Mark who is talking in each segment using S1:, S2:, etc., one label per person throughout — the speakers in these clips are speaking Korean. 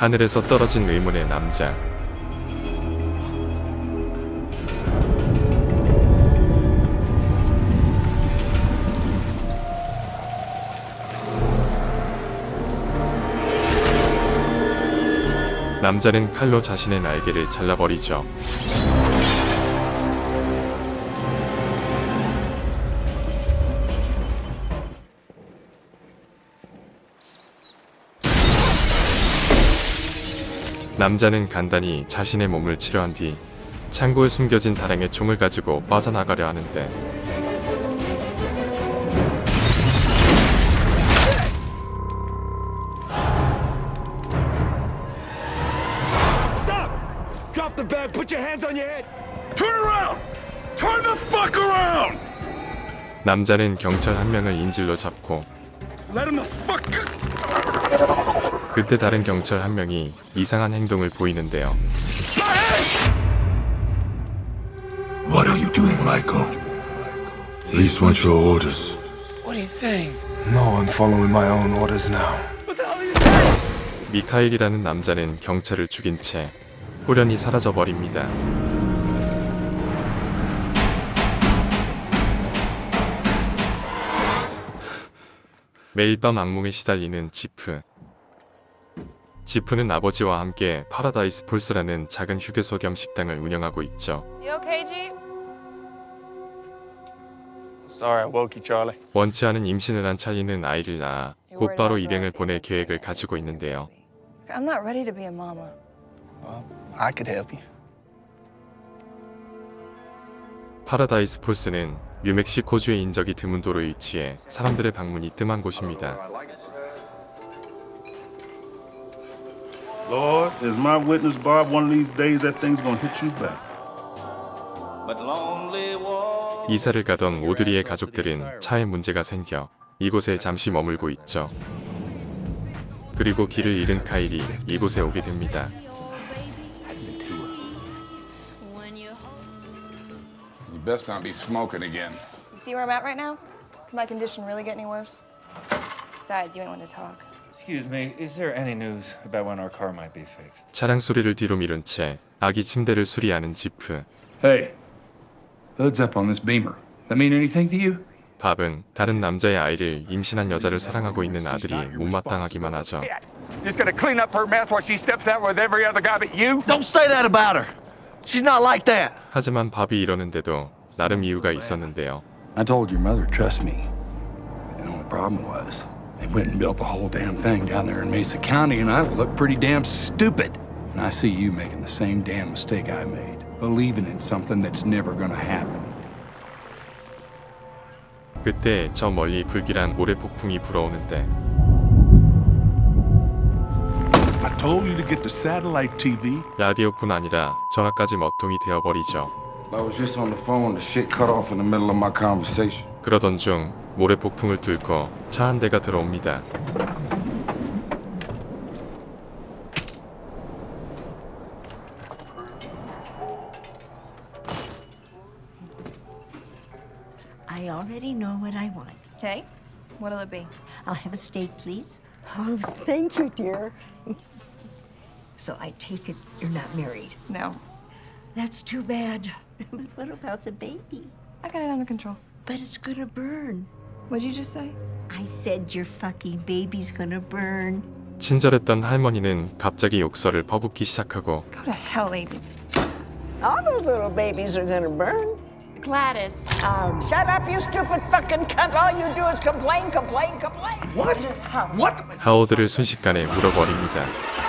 S1: 하늘에서 떨어진 의문의 남자. 남자는 칼로 자신의 날개를 잘라버리죠. 남자는 간단히 자신의 몸을 치료한 뒤 창고에 숨겨진 다량의 총을 가지고 빠져나가려 하는데! 남자는 경찰 한 명을 인질로 잡고 그때 다른 경찰 한 명이 이상한 행동을 보이는데요.
S2: What are you doing, Michael? Police want your orders.
S3: What are you saying?
S2: No, I'm following my own orders now.
S1: 미카엘이라는 남자는 경찰을 죽인 채 호련히 사라져 버립니다. 매일 밤 악몽에 시달리는 지프. 지프는 아버지와 함께 파라다이스 폴스라는 작은 휴게소 겸 식당을 운영하고 있죠.
S4: You okay, Jeep?
S3: Sorry, I woke you, Charlie.
S1: 원치 않은 임신을 한 찰리는 아이를 낳아 곧바로 입양을 보낼 계획을 가지고 있는데요.
S4: I'm not ready to be a mama.
S3: Well, I could help you.
S1: 파라다이스 폴스는 뉴멕시코주의 인적이 드문 도로에 위치해 사람들의 방문이 뜸한 곳입니다.
S5: Lord, as my witness, Bob, one of these days that thing's gonna hit you back.
S1: 이사를 가던 오드리의 가족들은 차에 문제가 생겨 이곳에 잠시 머물고 있죠. 그리고 길을 잃은 카일이 이곳에 오게 됩니다.
S6: You best not be smoking again.
S4: You see where I'm at right now? Could my condition really get any worse? Besides, you ain't one to talk.
S7: Excuse me, is there any news about when our car might be fixed?
S1: 차량 소리를 뒤로 미룬 채 아기 침대를 수리하는 지프.
S6: Hey, hoods up on this beamer. That mean anything to you?
S1: 밥은 다른 남자의 아이를 임신한 여자를 사랑하고 있는 아들이 못마땅하기만 하죠.
S3: Just gonna clean up her mess while she steps out with every other guy but you?
S8: Don't say that about her. She's not like that.
S1: 하지만 밥이 이러는데도 나름 이유가 있었는데요.
S6: I told your mother, trust me. The only problem was, they went and built the whole damn thing down there in Mesa County, and I looked pretty damn stupid. And I see you making the same damn mistake I made, believing in something that's never gonna happen.
S1: 그때 저 멀리 불길한 모래 폭풍이 불어오는데
S5: I told you to get the satellite TV.
S1: 라디오뿐 아니라 전화까지 먹통이 되어버리죠.
S9: I was just on the phone. The shit cut off in the middle of my conversation.
S1: 그러던 중 모래 폭풍을 뚫고 차 한 대가 들어옵니다.
S10: I already know what I want.
S4: Okay. What'll it be?
S10: I'll have a steak, please.
S11: Oh, thank you, dear.
S10: So I take it you're not married.
S4: No.
S10: That's too bad. but what about the baby?
S4: I got it under control.
S10: But it's gonna burn.
S4: What'd you just say?
S10: I said your fucking baby's gonna burn.
S1: 친절했던 할머니는 갑자기 욕설을 퍼붓기 시작하고
S4: Go to hell, Aiden.
S11: All those little babies are gonna burn.
S4: Gladys, um,
S11: Shut up, you stupid fucking cunt. All you do is complain, complain, complain.
S2: What? What?
S1: 하워드를 순식간에 물어버립니다.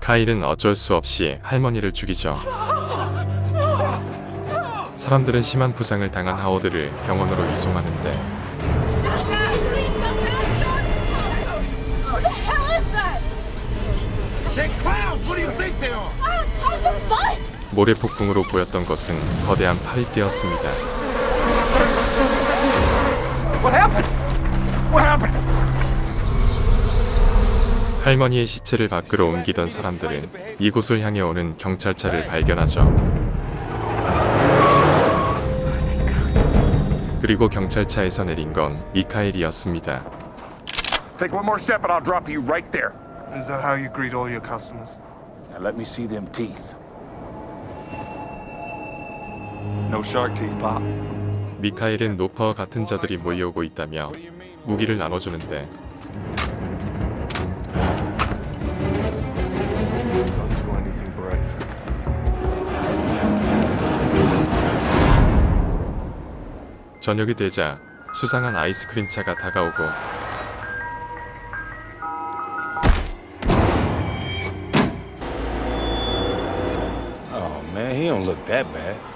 S1: 카일은 어쩔 수 없이 할머니를 죽이죠. 사람들은 심한 부상을 당한 하워드를 병원으로 이송하는데
S2: They're clowns. What do you think they are?
S1: 모래 폭풍으로 보였던 것은 거대한 파리떼였습니다.
S3: What happened? What happened?
S1: 할머니의 시체를 밖으로 옮기던 사람들은 이곳을 향해 오는 경찰차를 발견하죠. 그리고 경찰차에서 내린 건 미카엘이었습니다.
S3: Take one more step and I'll drop you right there.
S12: Is that how you greet all your customers?
S3: Now let me see them teeth.
S12: No shark teeth, Pop.
S1: 미카엘은 노퍼와 같은 자들이 몰려오고 있다며 무기를 나눠주는데. 저녁이 되자 수상한 아이스크림 차가 다가오고
S9: Oh man,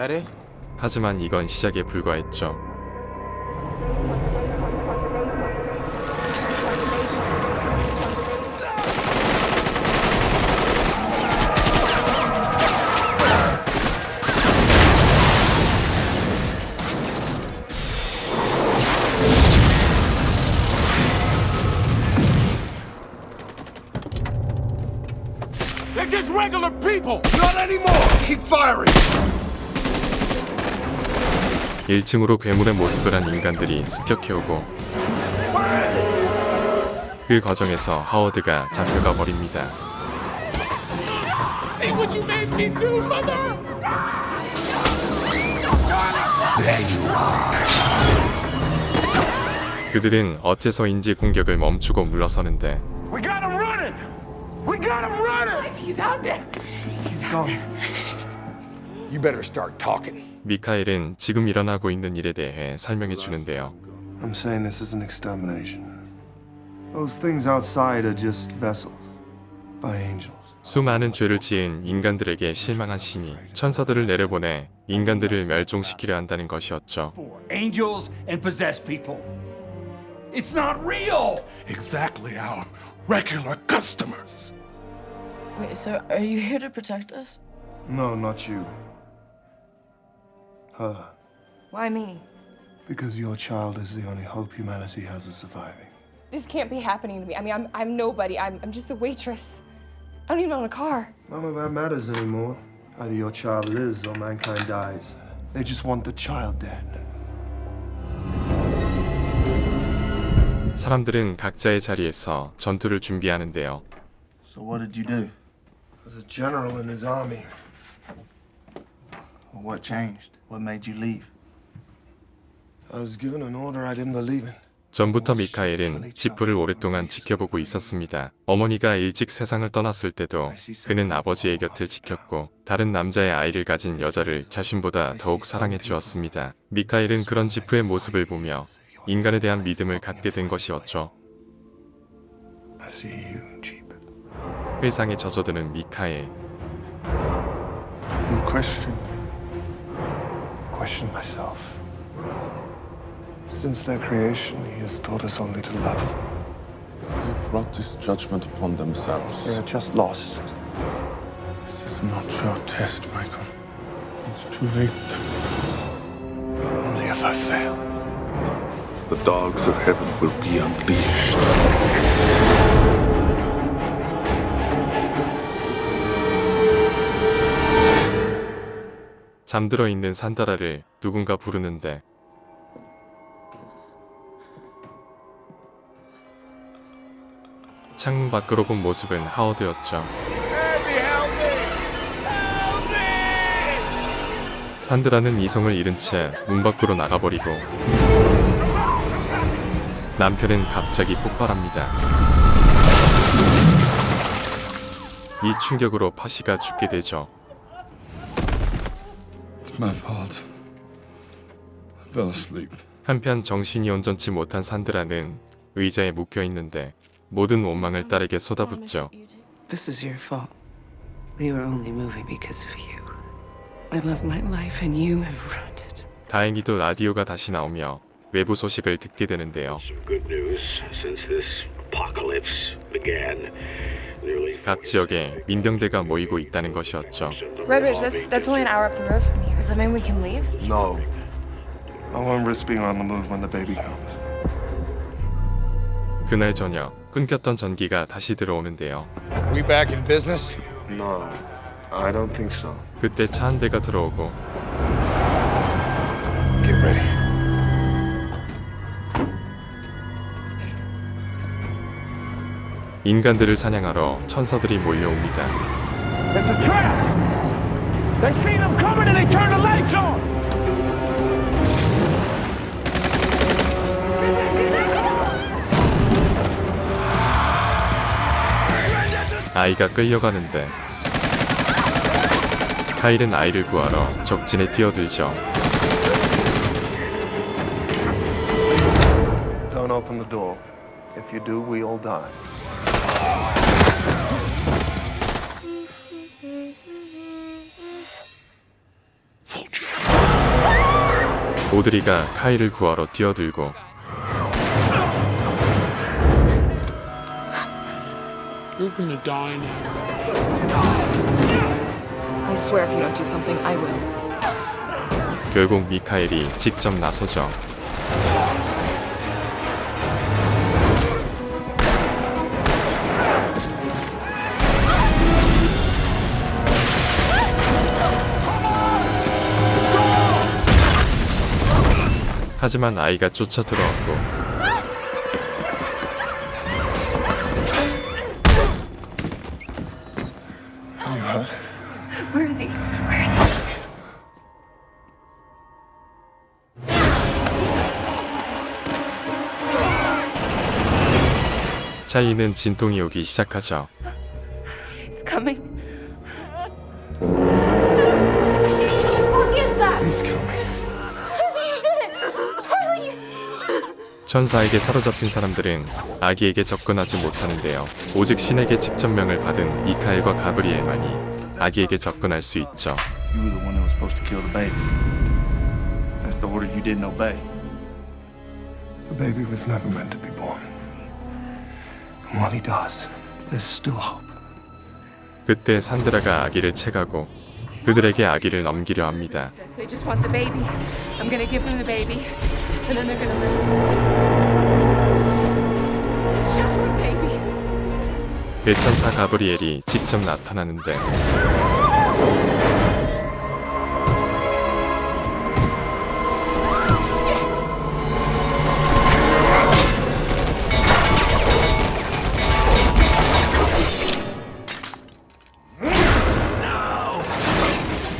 S9: that it?
S1: 하지만 이건 시작에 불과했죠.
S3: They're just regular people! Not anymore!
S12: Keep firing!
S1: 1층으로 괴물의 모습을 한 인간들이 습격해오고 그 과정에서 하워드가 잡혀가 버립니다. 그들은 어째서인지 공격을 멈추고 물러서는데
S3: We got him running! We got him running! He's out there! He's gone. You better start talking.
S1: 미카엘은 지금 일어나고 있는 일에 대해 설명해 주는데요.
S12: I'm saying this is an extermination. Those things outside are just vessels by angels.
S1: 수많은 죄를 지은 인간들에게 실망한 신이 천사들을 내려보내 인간들을 멸종시키려 한다는 것이었죠.
S3: Angels and possessed people. It's not real!
S2: Exactly our regular customers.
S10: Wait, so are you here to protect us?
S12: No, not you. Her.
S4: Why me?
S12: Because your child is the only hope humanity has of surviving.
S4: This can't be happening to me. I mean, I'm, I'm nobody. I'm, I'm just a waitress. I don't even own a car.
S12: None of that matters anymore. Either your child lives or mankind dies. They just want the child dead.
S1: 사람들은 각자의 자리에서 전투를 준비하는데요.
S12: So what did you do? As a general in his army. Well, what changed? What made you leave? I was given an order I didn't believe in.
S1: 전부터 미카엘은 지프를 오랫동안 지켜보고 있었습니다. 어머니가 일찍 세상을 떠났을 때도 그는 아버지의 곁을 지켰고 다른 남자의 아이를 가진 여자를 자신보다 더욱 사랑해 주었습니다. 미카엘은 그런 지프의 모습을 보며 인간에 대한 믿음을 갖게 된 것이었죠.
S12: I see you, Jeep.
S1: 회상에 젖어드는 미카엘.
S12: Question myself. Since their creation, he has taught us only to love.
S9: They've brought this judgment upon themselves.
S12: They are just lost.
S2: This is not your test, Michael. It's too late.
S12: Only if I fail.
S2: The dogs of heaven will be unleashed.
S1: 잠들어 있는 산다라를 누군가 부르는데 창문 밖으로 본 모습은 하워드였죠. 산드라는 이성을 잃은 채 문 밖으로 나가버리고 남편은 갑자기 폭발합니다. 이 충격으로 파시가 죽게 되죠. 한편 정신이 온전치 못한 산드라는 의자에 묶여 있는데 모든 원망을 딸에게 쏟아붓죠.
S10: This is your fault. We were only moving because of you. I love my life and you have ruined it.
S1: 다행히도 라디오가 다시 나오며 외부 소식을 듣게 되는데요.
S13: Good news since this apocalypse began.
S1: 각 지역에 민병대가 모이고 있다는 것이었죠.
S4: Redbridge, that's, that's only an hour up the road from here. Does that mean we can leave?
S12: No. I won't risk being on the move when the baby comes.
S1: 그날 저녁 끊겼던 전기가 다시 들어오는데요.
S3: We back in business?
S12: No, I don't think so.
S1: 그때 차 한 대가 들어오고 인간들을 사냥하러 천사들이 몰려옵니다.
S3: It's a trap! They seen them coming and they turned the lights on!
S1: 아이가 끌려가는데 카일은 아이를 구하러 적진에 뛰어들죠.
S12: Don't open the door. If you do, we all die.
S1: 오드리가 카일을 구하러 뛰어들고
S14: You're gonna die now.
S11: I swear if you don't do something, I will.
S1: 결국 미카엘이 직접 나서죠. 하지만 아이가 쫓아 들어왔고? 차이는 진통이 오기 시작하죠. 천사에게 사로잡힌 사람들은 아기에게 접근하지 못하는데요. 오직 신에게 직접 명을 받은 미카엘과 가브리엘만이 아기에게 접근할 수 있죠.
S6: You were the one that was supposed to kill the baby. That's the order you didn't obey.
S12: The baby was never meant to be born. And when he does, there's still hope.
S1: 그때 산드라가 아기를 채가고 그들에게 아기를 넘기려 합니다.
S11: They just want the baby. I'm gonna give them the baby, and then they're gonna live.
S1: 대천사 가브리엘이 직접 나타나는데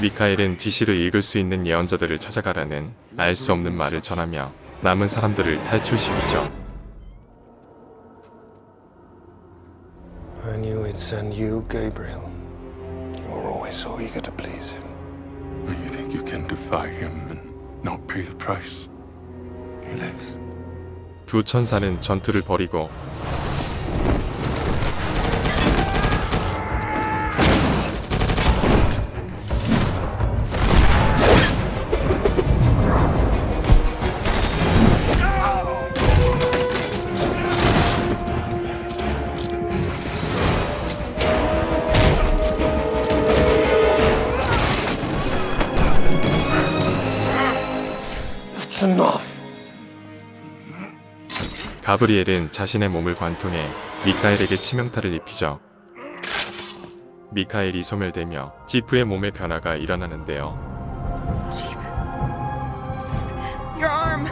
S1: 미카엘은 지시를 읽을 수 있는 예언자들을 찾아가라는 알 수 없는 말을 전하며 남은 사람들을 탈출시키죠.
S12: knew he'd send you, Gabriel. You were always so eager to please him.
S2: You think you can defy him and not pay the price?
S12: He lives.
S1: 두 천사는 전투를 벌이고
S12: That's enough.
S1: 가브리엘은 자신의 몸을 관통해 미카엘에게 치명타를 입히죠. 미카엘이 소멸되며 지프의 몸의 변화가 일어나는데요.
S11: Your arm.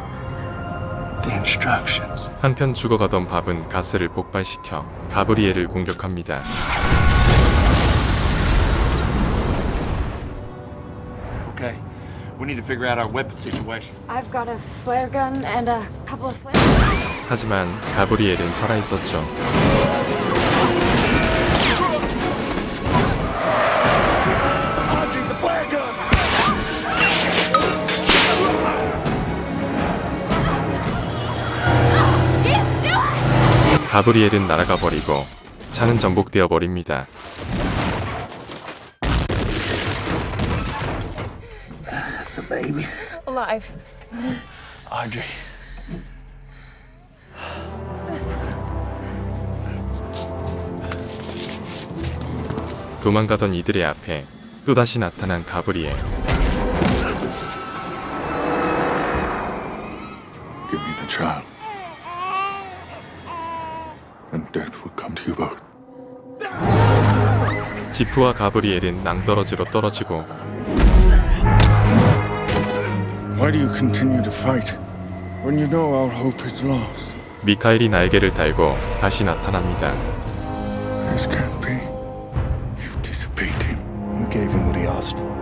S6: The instructions.
S1: 한편 죽어가던 밥은 가스를 폭발시켜 가브리엘을 공격합니다.
S7: Okay. We need to figure out our weapon situation.
S10: I've got a flare gun and a couple of flares.
S1: 하지만 가브리엘은 살아 있었죠.
S3: Flare gun!
S1: 가브리엘은 날아가 버리고 차는 전복되어 버립니다.
S12: Baby.
S4: Alive.
S8: Audrey.
S1: 도망가던 이들의 앞에 또다시 나타난 가브리엘.
S2: Give me the child. And death will come to you both.
S1: 지프와 가브리엘은 낭떠러지로 떨어지고
S2: Why do you continue to fight when you know our hope is lost?
S1: 미카엘이 날개를 달고 다시 나타납니다.
S2: This can't be. You've disobeyed him.
S12: You gave him what he asked for.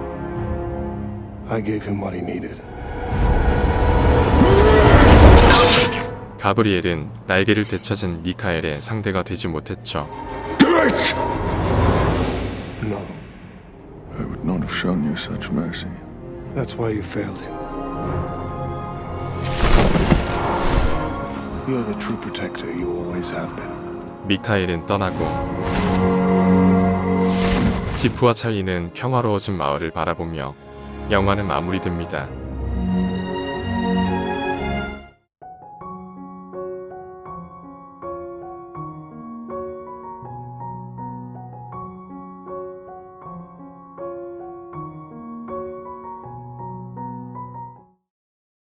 S12: I gave him what he needed.
S1: 가브리엘은 날개를 되찾은 미카엘의 상대가 되지 못했죠.
S2: Do it!
S12: No,
S2: I would not have shown you such mercy.
S12: that's why you failed him. You're the true protector you always have been.
S1: 미카엘은 떠나고 지프와 찰리는 평화로워진 마을을 바라보며 영화는 마무리됩니다.